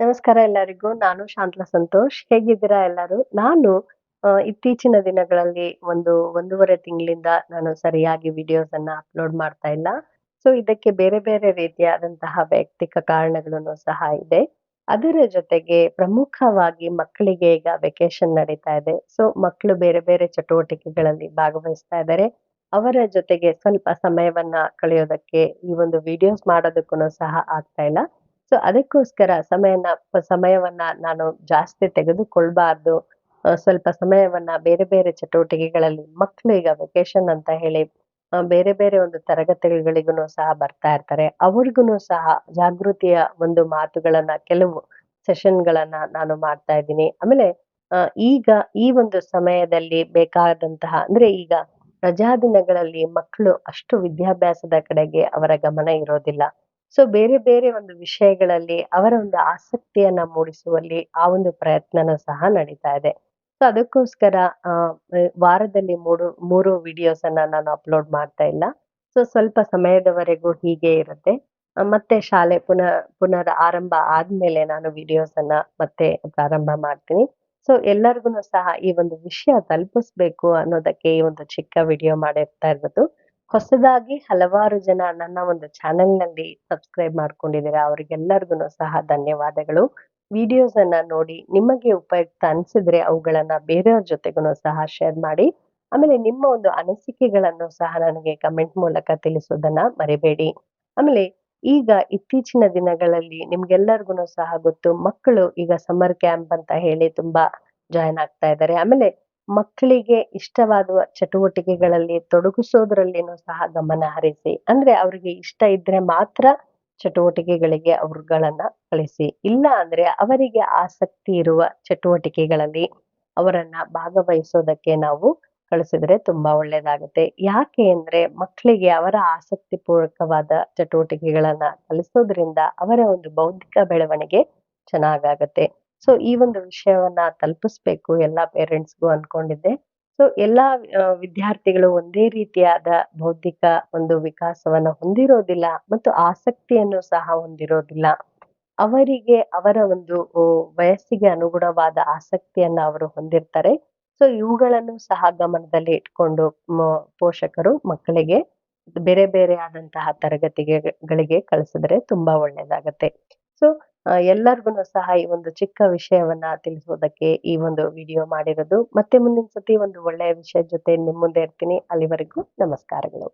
ನಮಸ್ಕಾರ ಎಲ್ಲರಿಗೂ, ನಾನು ಶಾಂತಲಾ ಸಂತೋಷ್. ಹೇಗಿದ್ದೀರಾ ಎಲ್ಲರೂ? ನಾನು ಇತ್ತೀಚಿನ ದಿನಗಳಲ್ಲಿ ಒಂದು ಒಂದೂವರೆ ತಿಂಗಳಿಂದ ನಾನು ಸರಿಯಾಗಿ ವಿಡಿಯೋಸ್ ಅನ್ನ ಅಪ್ಲೋಡ್ ಮಾಡ್ತಾ ಇಲ್ಲ. ಸೊ ಇದಕ್ಕೆ ಬೇರೆ ಬೇರೆ ರೀತಿಯಾದಂತಹ ವೈಯಕ್ತಿಕ ಕಾರಣಗಳನ್ನು ಸಹ ಇದೆ. ಅದರ ಜೊತೆಗೆ ಪ್ರಮುಖವಾಗಿ ಮಕ್ಕಳಿಗೆ ಈಗ ವೆಕೇಶನ್ ನಡೀತಾ ಇದೆ. ಸೊ ಮಕ್ಕಳು ಬೇರೆ ಬೇರೆ ಚಟುವಟಿಕೆಗಳಲ್ಲಿ ಭಾಗವಹಿಸ್ತಾ ಇದ್ದಾರೆ. ಅವರ ಜೊತೆಗೆ ಸ್ವಲ್ಪ ಸಮಯವನ್ನ ಕಳೆಯೋದಕ್ಕೆ ಈ ಒಂದು ವಿಡಿಯೋಸ್ ಮಾಡೋದಕ್ಕೂ ಸಹ ಆಗ್ತಾ ಇಲ್ಲ. ಸೊ ಅದಕ್ಕೋಸ್ಕರ ಸಮಯನ, ಸಮಯವನ್ನ ನಾನು ಜಾಸ್ತಿ ತೆಗೆದುಕೊಳ್ಬಾರ್ದು. ಸ್ವಲ್ಪ ಸಮಯವನ್ನ ಬೇರೆ ಬೇರೆ ಚಟುವಟಿಕೆಗಳಲ್ಲಿ ಮಕ್ಕಳು ಈಗ ವೆಕೇಶನ್ ಅಂತ ಹೇಳಿ ಬೇರೆ ಬೇರೆ ಒಂದು ತರಗತಿಗಳಿಗೂ ಸಹ ಬರ್ತಾ ಇರ್ತಾರೆ. ಅವ್ರಿಗೂ ಸಹ ಜಾಗೃತಿಯ ಒಂದು ಮಾತುಗಳನ್ನ, ಕೆಲವು ಸೆಷನ್ಗಳನ್ನ ನಾನು ಮಾಡ್ತಾ ಇದ್ದೀನಿ. ಆಮೇಲೆ ಈಗ ಈ ಒಂದು ಸಮಯದಲ್ಲಿ ಬೇಕಾದಂತಹ, ಅಂದ್ರೆ ಈಗ ರಜಾ ದಿನಗಳಲ್ಲಿ ಮಕ್ಕಳು ಅಷ್ಟು ವಿದ್ಯಾಭ್ಯಾಸದ ಕಡೆಗೆ ಅವರ ಗಮನ ಇರೋದಿಲ್ಲ. ಸೊ ಬೇರೆ ಬೇರೆ ಒಂದು ವಿಷಯಗಳಲ್ಲಿ ಅವರ ಒಂದು ಆಸಕ್ತಿಯನ್ನ ಮೂಡಿಸುವಲ್ಲಿ ಆ ಒಂದು ಪ್ರಯತ್ನನ ಸಹ ನಡೀತಾ ಇದೆ. ಸೊ ಅದಕ್ಕೋಸ್ಕರ ವಾರದಲ್ಲಿ ಮೂರು ಮೂರು ವಿಡಿಯೋಸ್ ಅನ್ನ ನಾನು ಅಪ್ಲೋಡ್ ಮಾಡ್ತಾ ಇಲ್ಲ. ಸೊ ಸ್ವಲ್ಪ ಸಮಯದವರೆಗೂ ಹೀಗೆ ಇರುತ್ತೆ. ಮತ್ತೆ ಶಾಲೆ ಪುನಃ, ಪುನರ್ ಆರಂಭ ಆದ್ಮೇಲೆ ನಾನು ವಿಡಿಯೋಸ್ ಅನ್ನ ಮತ್ತೆ ಪ್ರಾರಂಭ ಮಾಡ್ತೀನಿ. ಸೊ ಎಲ್ಲರಿಗೂ ಸಹ ಈ ಒಂದು ವಿಷಯ ತಲುಪಿಸ್ಬೇಕು ಅನ್ನೋದಕ್ಕೆ ಈ ಒಂದು ಚಿಕ್ಕ ವಿಡಿಯೋ ಮಾಡಿರ್ತಾ ಇರೋದು. ಹೊಸದಾಗಿ ಹಲವಾರು ಜನ ನನ್ನ ಒಂದು ಚಾನೆಲ್ನಲ್ಲಿ ಸಬ್ಸ್ಕ್ರೈಬ್ ಮಾಡ್ಕೊಂಡಿದ್ದೀರಾ ಅವರಿಗೆಲ್ಲರಿಗೂ ಸಹ ಧನ್ಯವಾದಗಳು. ವಿಡಿಯೋಸ್ ಅನ್ನ ನೋಡಿ ನಿಮಗೆ ಉಪಯುಕ್ತ ಅನ್ಸಿದ್ರೆ ಅವುಗಳನ್ನ ಬೇರೆಯವ್ರ ಜೊತೆಗೂ ಸಹ ಶೇರ್ ಮಾಡಿ. ಆಮೇಲೆ ನಿಮ್ಮ ಒಂದು ಅನಿಸಿಕೆಗಳನ್ನು ಸಹ ನನಗೆ ಕಮೆಂಟ್ ಮೂಲಕ ತಿಳಿಸೋದನ್ನ ಮರಿಬೇಡಿ. ಆಮೇಲೆ ಈಗ ಇತ್ತೀಚಿನ ದಿನಗಳಲ್ಲಿ ನಿಮ್ಗೆಲ್ಲರಿಗೂ ಸಹ ಗೊತ್ತು, ಮಕ್ಕಳು ಈಗ ಸಮ್ಮರ್ ಕ್ಯಾಂಪ್ ಅಂತ ಹೇಳಿ ತುಂಬಾ ಜಾಯ್ನ್ ಆಗ್ತಾ ಇದ್ದಾರೆ. ಆಮೇಲೆ ಮಕ್ಕಳಿಗೆ ಇಷ್ಟವಾದ ಚಟುವಟಿಕೆಗಳಲ್ಲಿ ತೊಡಗಿಸೋದ್ರಲ್ಲಿನೂ ಸಹ ಗಮನ ಹರಿಸಿ, ಅಂದ್ರೆ ಅವ್ರಿಗೆ ಇಷ್ಟ ಇದ್ರೆ ಮಾತ್ರ ಚಟುವಟಿಕೆಗಳಿಗೆ ಅವ್ರುಗಳನ್ನ ಕಳಿಸಿ. ಇಲ್ಲ ಅಂದ್ರೆ ಅವರಿಗೆ ಆಸಕ್ತಿ ಇರುವ ಚಟುವಟಿಕೆಗಳಲ್ಲಿ ಅವರನ್ನ ಭಾಗವಹಿಸೋದಕ್ಕೆ ನಾವು ಕಳಿಸಿದ್ರೆ ತುಂಬಾ ಒಳ್ಳೇದಾಗುತ್ತೆ. ಯಾಕೆ ಅಂದ್ರೆ ಮಕ್ಕಳಿಗೆ ಅವರ ಆಸಕ್ತಿ ಪೂರ್ವಕವಾದ ಚಟುವಟಿಕೆಗಳನ್ನ ಕಲಿಸೋದ್ರಿಂದ ಅವರ ಒಂದು ಬೌದ್ಧಿಕ ಬೆಳವಣಿಗೆ ಚೆನ್ನಾಗಾಗತ್ತೆ. ಸೊ ಈ ಒಂದು ವಿಷಯವನ್ನ ತಲುಪಿಸ್ಬೇಕು ಎಲ್ಲಾ ಪೇರೆಂಟ್ಸ್ಗೂ ಅನ್ಕೊಂಡಿದ್ದೆ. ಸೊ ಎಲ್ಲಾ ವಿದ್ಯಾರ್ಥಿಗಳು ಒಂದೇ ರೀತಿಯಾದ ಬೌದ್ಧಿಕ ಒಂದು ವಿಕಾಸವನ್ನ ಹೊಂದಿರೋದಿಲ್ಲ ಮತ್ತು ಆಸಕ್ತಿಯನ್ನು ಸಹ ಹೊಂದಿರೋದಿಲ್ಲ. ಅವರಿಗೆ, ಅವರ ಒಂದು ವಯಸ್ಸಿಗೆ ಅನುಗುಣವಾದ ಆಸಕ್ತಿಯನ್ನ ಅವರು ಹೊಂದಿರ್ತಾರೆ. ಸೊ ಇವುಗಳನ್ನು ಸಹ ಗಮನದಲ್ಲಿ ಇಟ್ಕೊಂಡು ಪೋಷಕರು ಮಕ್ಕಳಿಗೆ ಬೇರೆ ಬೇರೆ ಆದಂತಹ ತರಗತಿಗಳಿಗೆ ಕಳಿಸಿದ್ರೆ ತುಂಬಾ ಒಳ್ಳೇದಾಗತ್ತೆ. ಸೊ ಎಲ್ಲರಿಗೂ ಸಹ ಈ ಒಂದು ಚಿಕ್ಕ ವಿಷಯವನ್ನ ತಿಳಿಸೋದಕ್ಕೆ ಈ ಒಂದು ವಿಡಿಯೋ ಮಾಡಿರೋದು. ಮತ್ತೆ ಮುಂದಿನ ಸತಿ ಒಂದು ಒಳ್ಳೆಯ ವಿಷಯ ಜೊತೆ ನಿಮ್ಮ ಮುಂದೆ ಇರ್ತೀನಿ. ಅಲ್ಲಿವರೆಗೂ ನಮಸ್ಕಾರಗಳು.